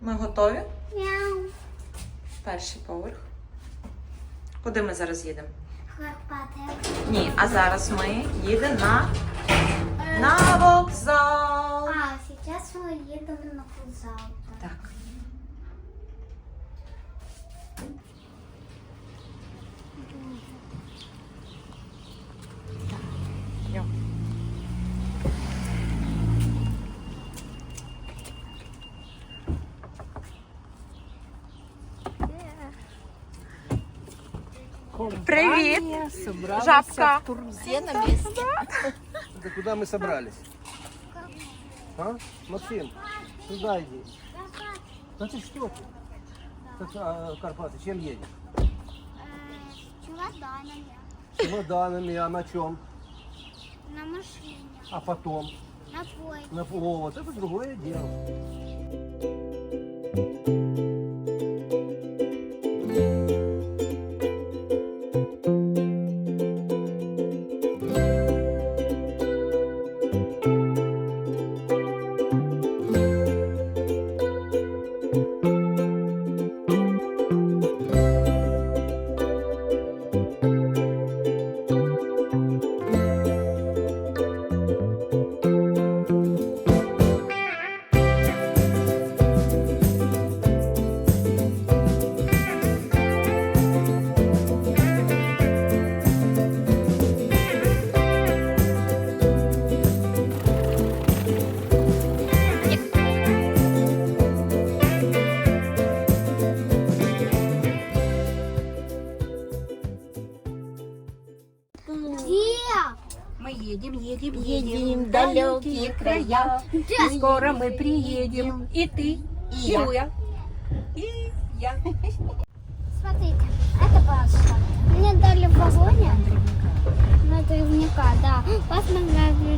Ми готові? Мяу. Перший поверх. Куди ми зараз їдемо? Карпати. Ні, а зараз ми їдемо на, на вокзал. А, сейчас мы едем на вокзал. Так. Привіт! Жабка. Все на месте. Это куда мы собрались? А? Максим, сюда иди. Да ты что ты? Так, а, Карпаты, чем едешь? Чемоданами. Чемоданами, а на чем? На машине. А потом? На поезде. На о, вот это другое дело. края. И скоро мы приедем. И ты, и, я. И я. Смотрите, это башня. Мне дали в вагоне на древника, да. Посмотрим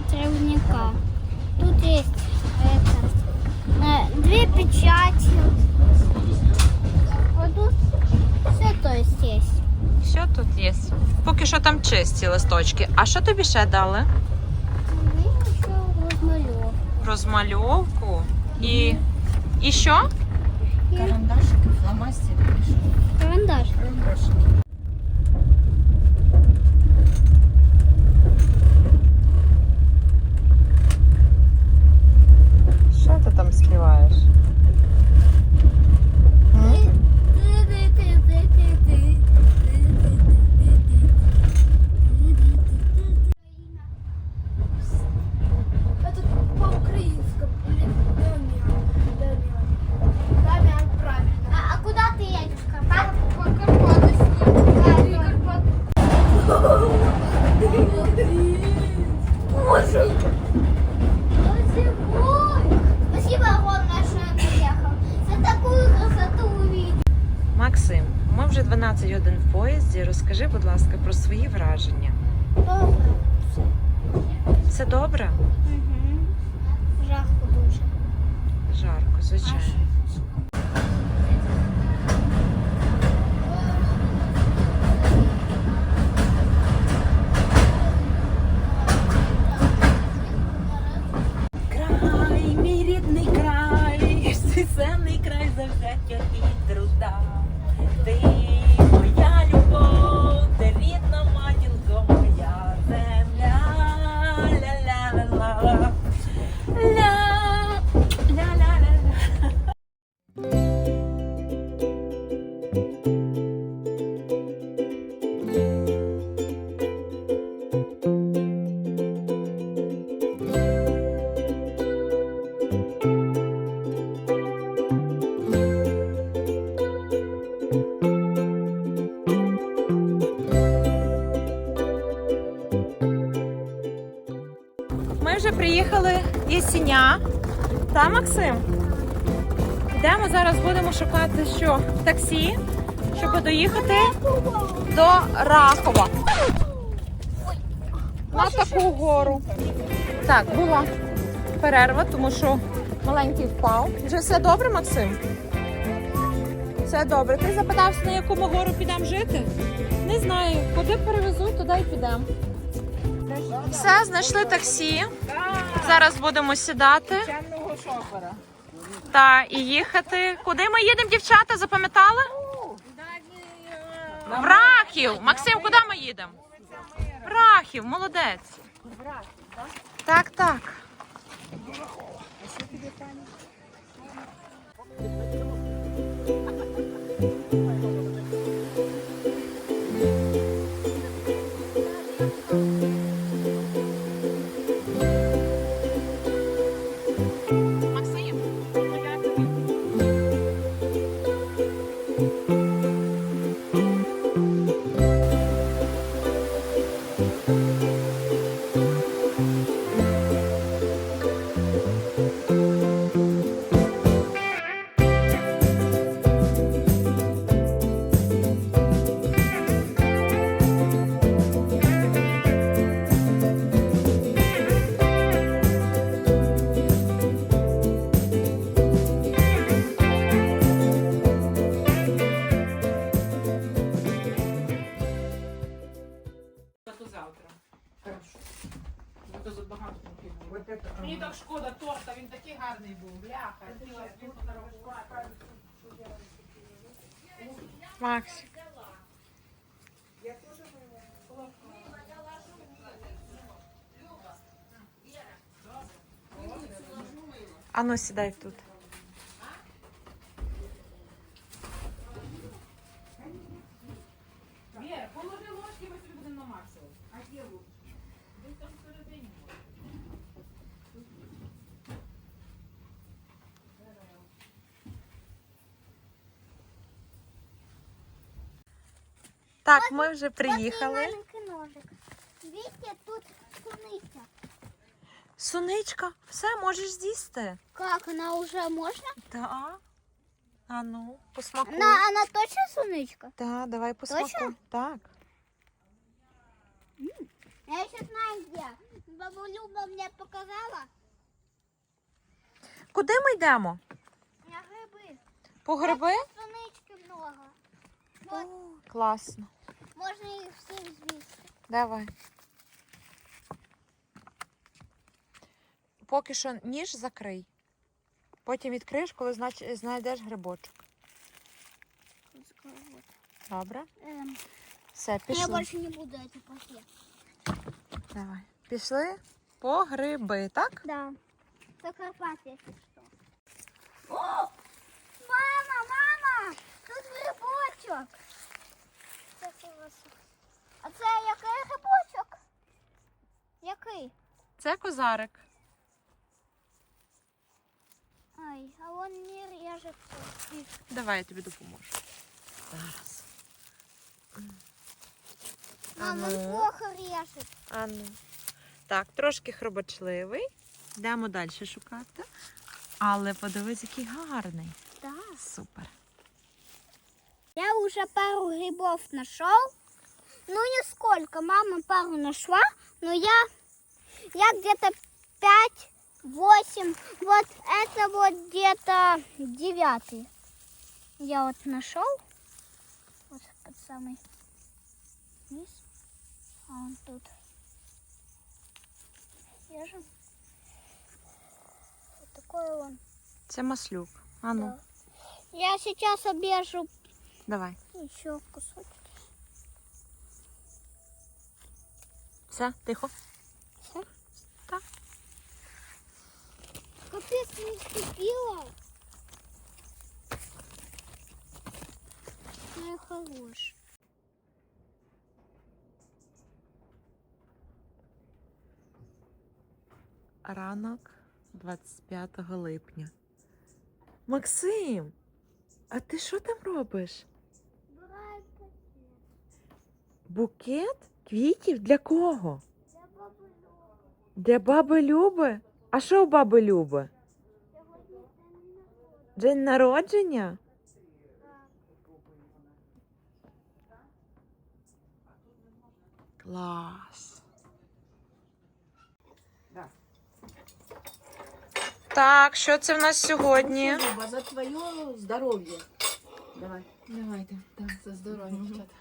древника. Тут есть это, э, две печати. Вот тут все то есть есть. Що тут є? Поки що там чисті листочки. А що тобі ще дали? Розмальовку і. І що? Карандашик и фломастер. Карандаш. Що ти там співаєш? 12 годин в поїзді. Розкажи, будь ласка, про свої враження. Добре. Все добре? Угу. Жарко дуже. Жарко, звичайно. Сіня. Та, Максим? Йдемо зараз будемо шукати що? Таксі, щоб доїхати до Рахова. На таку гору. Так, була перерва, тому що маленький впав. Вже все добре, Максим? Все добре. Ти запитався, на яку ми гору підемо жити? Не знаю. Куди перевезуть, туди й підемо. Все, знайшли таксі. Зараз будемо сідати. Шофера. Та, і їхати. Куди ми їдемо, дівчата? Запам'ятали? В Рахів. Максим, куди ми їдемо? В Рахів, молодець. Так, так. Макс. Ану, сідай тут. Віра, положи ложки, ми собі будемо намацувати. А де ложки? Десь там всередині. Так, ми вже приїхали. маленький ножик. Видите, тут суниця. Суничка, все, можеш з'їсти. Как, она уже можно? Так. А ну, посмакуй. Она, она точно суничка? Так, давай посмакуй. Точно? Так. Я еще знаю где. Баба Люба мне показала. Куди ми йдемо? У меня грибы. По гриби? Сунички много. Вот, Класно. Можно их всех звести. Давай. Поки що ніж закрий. Потім відкриєш, коли знайдеш грибочок. Добре? Все, я пішли. больше не буду это пошли. Давай. Пішли по гриби, так? Да. Закарпатье, если что. О! Мама, мама! Тут грибочок. А це який грибочок? Який? Це козарик. Ай, а он не режет. Давай я тобі допоможу. Зараз. Мама, он ну. плохо режет. А ну. Так, трошки хробочливий. Йдемо далі шукати. Але подивись, який гарний. Да. Супер. Уже пару грибов нашел. Ну, не сколько. Мама пару нашла, но я, я где-то 5, 8. Вот это вот где-то девятый. Я вот нашел. Вот под самый низ. А он тут. Же. Вот такой он. Це маслюк. А ну, Да. Я сейчас обрежу давай. еще кусочек. Все, тихо. Все? Так. Капец, не вступила. Ну, хорош. Ранок 25 липня. Максим, а ти що там робиш? Букет квітів для кого? Для баби Люби? А що у баби Люби? День народження? Клас. Так, що це в нас сьогодні? Люба, за твое здоровье. Давай. Давайте, так, за здоров'я, дівчата.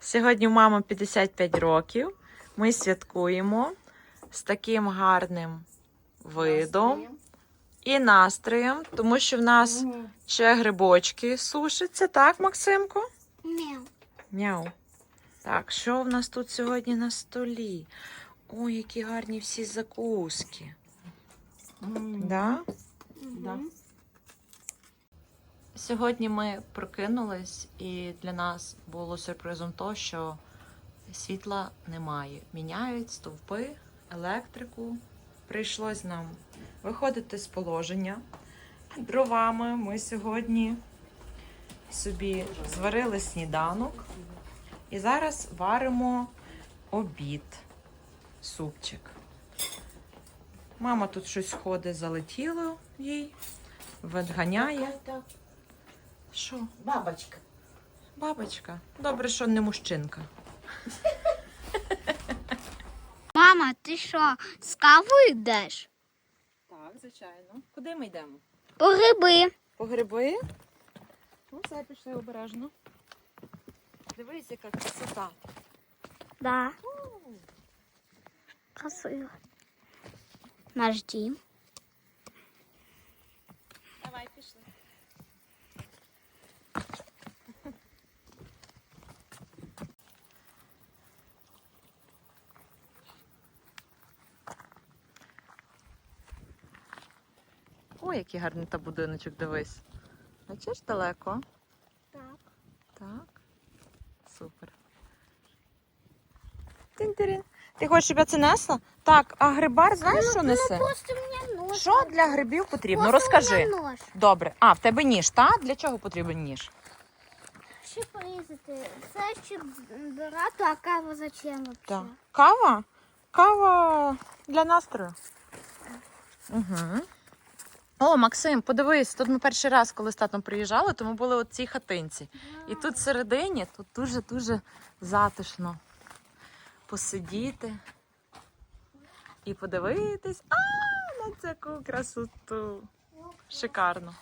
Сьогодні у мами 55 років. Ми святкуємо з таким гарним видом і настроєм, тому що в нас ще грибочки сушаться, так, Максимко? Мяу. Мяу. Так, що в нас тут сьогодні на столі? Ой, які гарні всі закуски. Да? Да. Сьогодні ми прокинулись, і для нас було сюрпризом то, що світла немає. Міняють стовпи, електрику. Прийшлось нам виходити з положення. Дровами ми сьогодні собі зварили сніданок і зараз варимо обід, супчик. Мама тут щось ходить, залетіло їй, відганяє. Що? бабочка. Бабочка. Добре, що не мужчинка. Мама, ти що, з кавою йдеш? Так, звичайно. Куди ми йдемо? По гриби. По гриби. Ну, все, пішли обережно. Дивись, яка красота. Да. Красиво. Наш дім. Давай, пішли. Ой, який гарний та будиночок, дивись. Бачиш далеко? Так. Так. Супер. Тин-тирин. Ти хочеш, щоб я це несла? Так, а грибар знаєш, що несе? Просто мені нож. Що для грибів потрібно? Просто у Розкажи. мене нож. Добре. А, в тебе ніж, так? Для чого потрібен ніж? Щоб порізати. Це щоб брати, а кава зачем вообще? Так. Кава? Кава для настрою. Угу. О, Максим, подивись, тут ми перший раз, коли з татом приїжджали, то ми були от цій хатинці. І тут всередині тут дуже-дуже затишно посидіти і подивитись а, на цю красоту. Шикарно.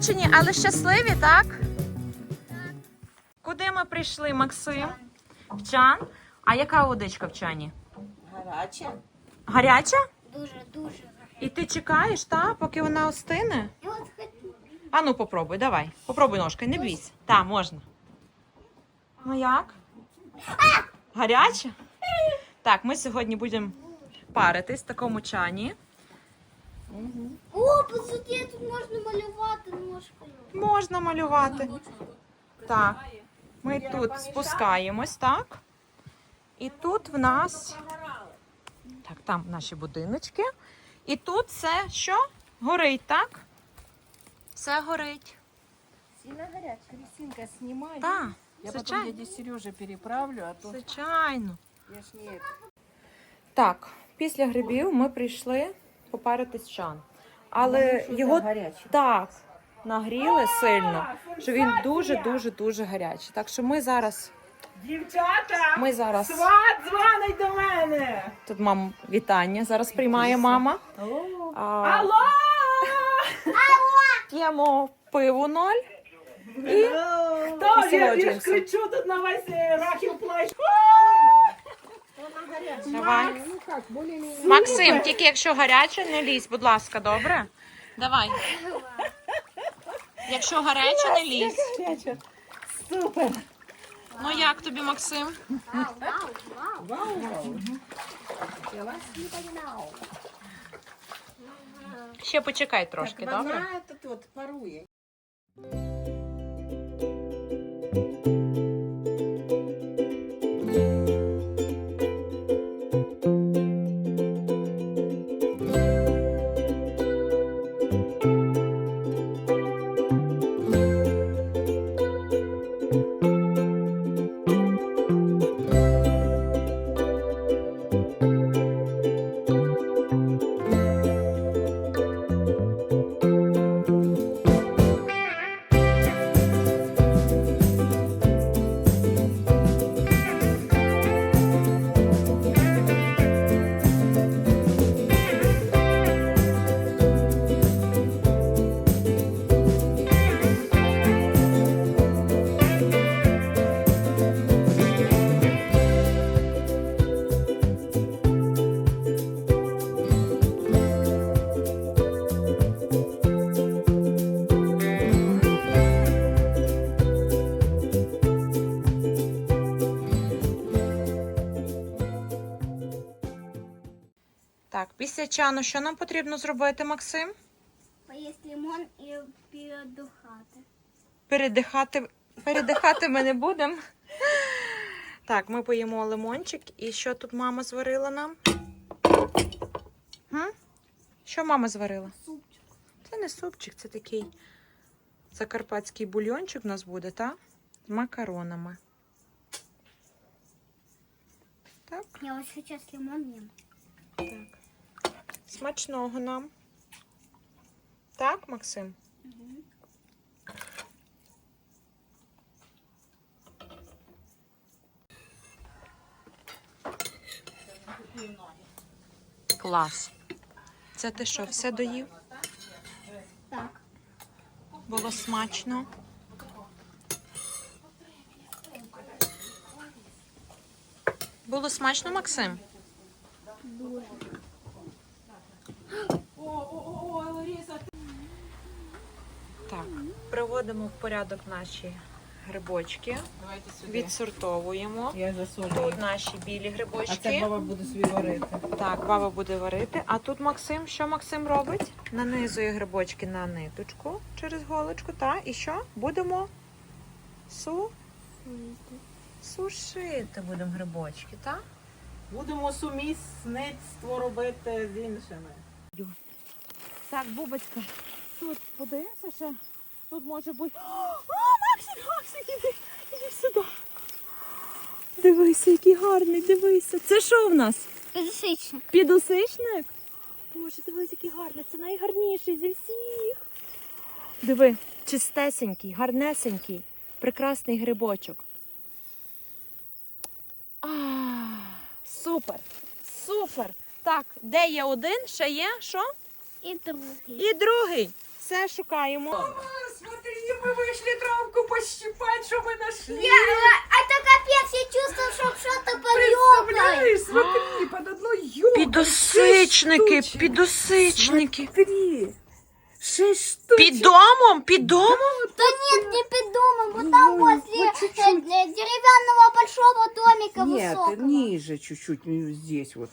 Змучені, але щасливі, так? Куди ми прийшли, Максим? В чан? А яка водичка в чані? Гаряча. Гаряча? Дуже, дуже. І ти чекаєш, та, поки вона остине? От хочу. А ну попробуй, давай. Попробуй ножкою, не бійся. Так, можна. Ну як? Гаряча? Так, ми сьогодні будемо паритись в такому чані. О, посуді, тут можна малювати ножкою. Можна малювати. Так. Ми тут спускаємось, так? І тут в нас. Так, там наші будиночки. І тут все що? Горить, так? Все горить. Сильно горячая. Кристинка. Так, Я потом звичайно. дяде Сереже переправлю, а то Звичайно. я ж не. Так, після грибів ми прийшли попаритись чан. Але його так нагріли сильно, що він дуже, дуже, дуже гарячий. Так що ми зараз, Дівчата! ми зараз Сват дзвонить до мене! тут мам вітання. Зараз приймає мама. А, Алло! П'ємо пиво ноль. Хто? Я, я ж Насолоджуємося. кричу тут на весь е, рахів плащ. Давай. Максим, тільки якщо гаряче, не лізь, будь ласка, добре? Давай. Якщо гаряче, не лізь. Супер! Ну як тобі, Максим? Ще почекай трошки, добре? тут парує. Так, після чану що нам потрібно зробити, Максим? Поїсть лимон і передухати. Передихати, передихати ми не будемо. Так, ми поїмо лимончик. І що тут мама зварила нам? М? Що мама зварила? Супчик. Це не супчик, це такий закарпатський бульйончик у нас буде, так? З макаронами. Так, Я ось зараз лимон їм. так. Смачного нам. Так, Максим? Клас. Це ти що, все доїв? Так. Було смачно. Було смачно, Максим? Так, приводимо в порядок наші грибочки, Давайте сюди. відсортовуємо. Я засолюю. Тут наші білі грибочки. А це баба буде собі варити. Так, баба буде варити. А тут Максим, що Максим робить? Нанизує грибочки на ниточку через голочку, та і що? Будемо су... сушити будемо грибочки, так? Будемо сумісництво робити з іншими. Так, бубочка, тут подивимося ще. Тут може бути. О, Максик, Максик, іди, іди сюди. Дивися, який гарний, дивися. Це що в нас? Пересичник. Підусичник? Боже, дивись, який гарний. Це найгарніший зі всіх. Диви, чистесенький, гарнесенький, прекрасний грибочок. А, супер! Супер! Так, де є один, ще є що? І другий. І другий. Все шукаємо. Смотри, ми вийшли травку пощипати, що ми знайшли. а то капець, я чувствую, що що-то подйомне. смотри, під одною юбкою. Підосичники, підосичники. Смотри. Шесть штук. Під домом, під домом. Да нет, не під домом, вот там возле э, деревянного большого домика Нет, высокого. ниже чуть-чуть, ну, здесь вот.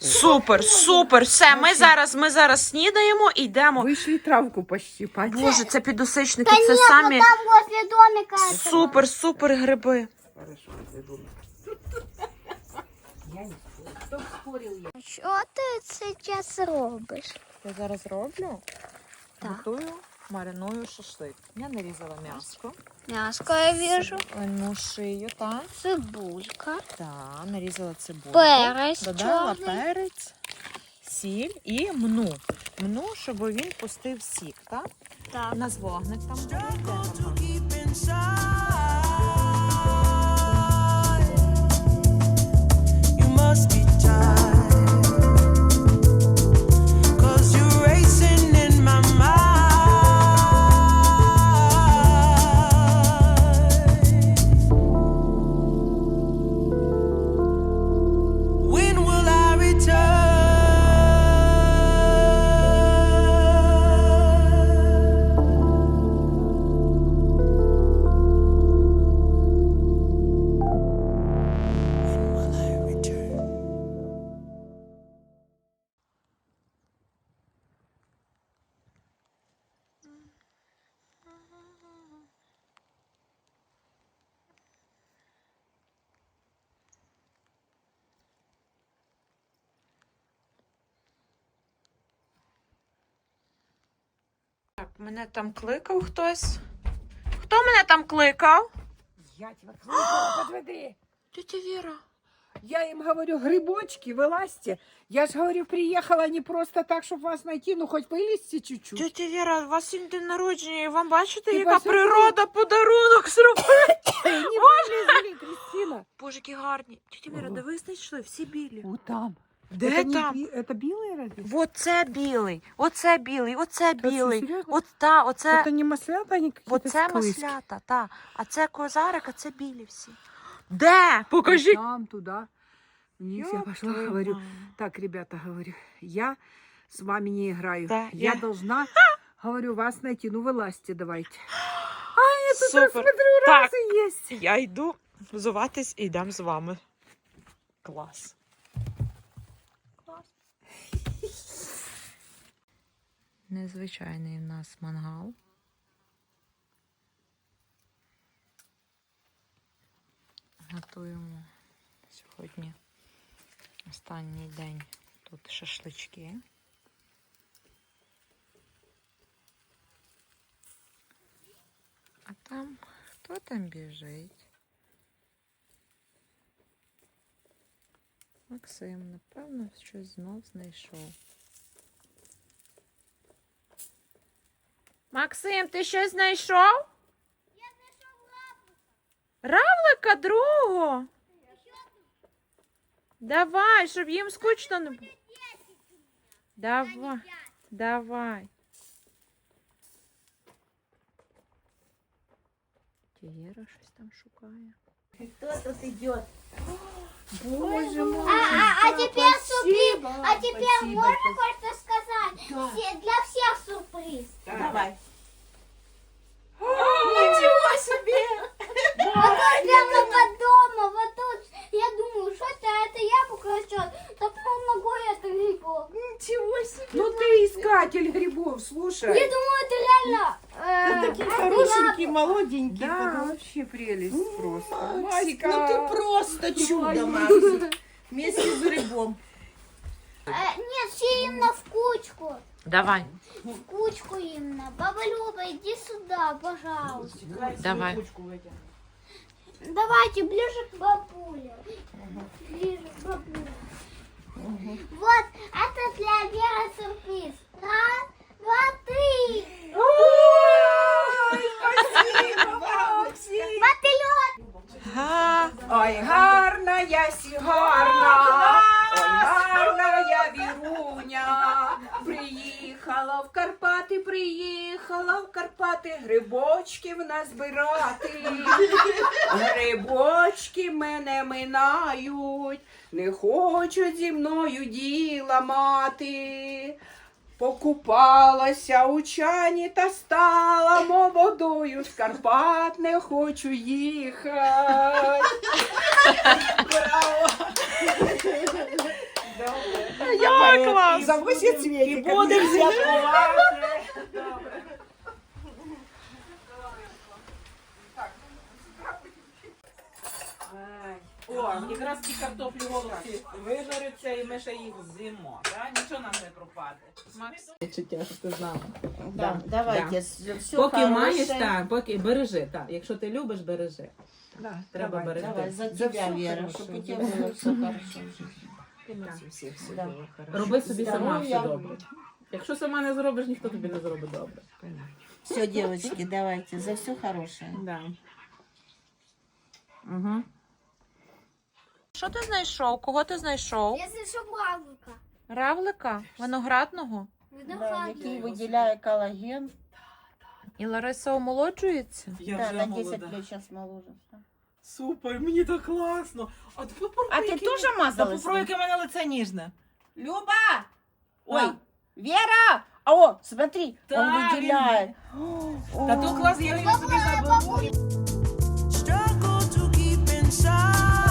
Супер, супер. Все, ми зараз, ми зараз снідаємо і йдемо. Вышли травку пощипать. Боже, це підосичники, це самі там возле домика этого. супер, супер гриби. Хорошо, я думаю. Я не спорю. Кто спорил я? Що ти зараз робиш? Я зараз роблю. Так. Готую, мариную шашлик. Я нарізала м'яско. Мяско я вижу. Ну, шию, так. Цибулька. Так, нарізала цибульку. Перець Додала чорний. перець, сіль і мну. Мну, щоб він пустив сік, так? Так. У нас вогник там буде. мене там кликав хтось. Хто мене там кликав? Я тебя кликала, подведи. Тетя Віра. Я им говорю, грибочки, вылазьте. Я же говорю, приехала не просто так, чтобы вас найти, ну хоть вылезьте чуть-чуть. Тетя Віра, у вас сьогодні день народження, і вам бачите, Ти яка бачиш, природа подарунок зробила? Не вылезли, Кристина. Боже, які гарні. Тетя Віра, Ого. де ви знайшли? Всі білі. Вот там. Де это не там? би- это белые разве? Оце білий, оце білий, оце Та що, білий. серйозно? От та, оце, Это не маслята, они какие-то оце склизкие. маслята, та. А це козарик, а це білі всі. Де? Вот Покажіть. Там, туда. Вниз я Ёб пошла, твою говорю, мать. так, ребята, говорю, я с вами не играю. Да, я, я- должна, говорю, вас найти. Ну, вылазьте давайте. А, я тут Супер. смотрю, Так. разы есть. Я йду взуватись і йдемо з вами. Клас. Клас. Незвичайний в нас мангал. Готуємо сьогодні останній день тут шашлички. А там хто там біжить? Максим, напевно, щось знов знайшов. Максим, ти щось знайшов? Я знайшов равлика. Равлика другого? Давай, щоб їм скучно не було. Давай. Давай. Тієра щось там шукає. Кто тут идет? Боже мой. А, а, а теперь сюрприз. А теперь спасибо, можно кое-что сказать? Все- для всех сюрприз. Давай. Ничего себе! А тут прямо под домом, вот. Я думаю, что это, это яблоко растет. Да помогу я это грибок. Ничего себе. Ну ты искатель грибов, слушай. Я думаю, это реально... э, это Хорошенький, яблоко. молоденький. Да, вообще прелесть просто. Максик, ну ты просто чудо, Максик. Вместе с грибом. Э, нет, все именно в кучку. Давай, В кучку именно. Баба Люба, иди сюда, пожалуйста. давай. Давайте ближе к бабуле. Ближе к бабуле. Вот, это для Веры сюрприз. Раз, два, три. Спасибо, Максим. Мотылек. Га. Ой, гарна я сігарна, ой, гарна я віруня. Приїхала В Карпати, приїхала в Карпати, грибочків назбирати. Грибочки мене минають, не хочуть зі мною діла мати. Покупалася у чані та стала молодою, з Карпат не хочу їхати. Я клас. За 8 цветиков. Будемо святкувати. О, якраз ті картоплі голубці вижаряться і ми ще їх з'їмо. Да? Нічого нам не пропаде. Макс? Чуття, щоб ти знала. Да, давайте, все Поки хорошее. маєш, так, поки бережи, так. Якщо ти любиш, бережи. Да, Треба давай. берегти. Давай, за За тебя, всё Вера, хорошее. чтобы у тебя было все хорошо Роби собі сама все добре. Якщо сама не зробиш, ніхто тобі не зробить добре. Все, девочки, давайте, за все хорошее. Да. Угу. Що ти знайшов? Кого ти знайшов? Я знайшов равлика. Равлика? Виноградного? Да, який виділяє колаген. І Лариса омолоджується? Да, на 10 лет сейчас моложе. Супер, мені так класно. А ти попробуй. А ти яке теж мене- мазалась? Попробуй, яке в мене лице ніжне. Люба! Ой. Вера! А О, смотри, он Да, выделяет. Та то клас, я його собі заберу. Struggle to keep inside.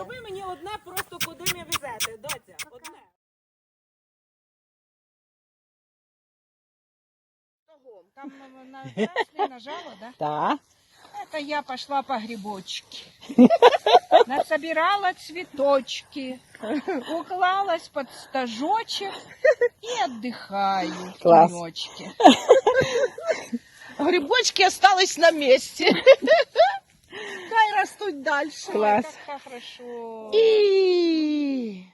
Доця, зроби мені одне просто куди не везете. Доця, одне. Там на, на, нажала, да? Так. Это я пошла по грибочки. Насобирала цветочки, уклалась под стажочек и отдыхаю в тенечке. Грибочки остались на месте. Растуть дальше. Класс. Ой, как хорошо. И...